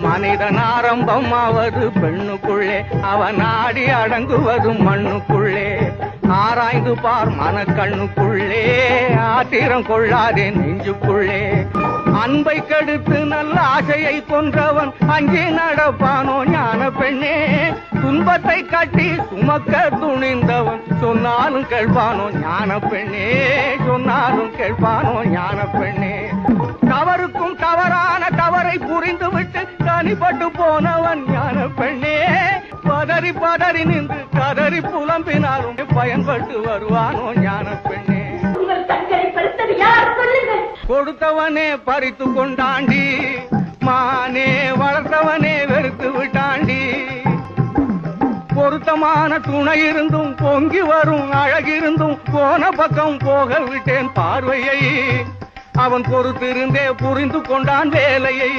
மனிதன் ஆரம்பம் ஆவது பெண்ணுக்குள்ளே. அவன் ஆடி அடங்குவது மண்ணுக்குள்ளே. ஆராய்ந்து பார் மனக்கண்ணுக்குள்ளே. ஆத்திரம் கொள்ளாதே நெஞ்சுக்குள்ளே. அன்பை கெடுத்து நல்ல ஆசையை கொன்றவன் அங்கே நடப்பானோ ஞான பெண்ணே. துன்பத்தை கட்டி சுமக்க துணிந்தவன் சொன்னாலும் கேட்பானோ ஞான பெண்ணே. சொன்னாலும் கேட்பானோ ஞான பெண்ணே. தவறுக்கும் தவறான தவறை புரிந்துவிட்டு தனிப்பட்டு போனவன் ஞான பெண்ணே. பதறி பதறி நின்று கதறி புலம்பினாலும் பயன்பட்டு வருவானோ ஞான பெண்ணே. கொடுத்தவனே பறித்து கொண்டாண்டி. மானே வளர்த்தவனே வெறுத்து விட்டாண்டி. பொருத்தமான துணை இருந்தும் பொங்கி வரும் அழகிருந்தும் போன பக்கம் போக விட்டேன் பார்வையை. அவன் பொறுத்திருந்தே புரிந்து கொண்டான் வேலையை.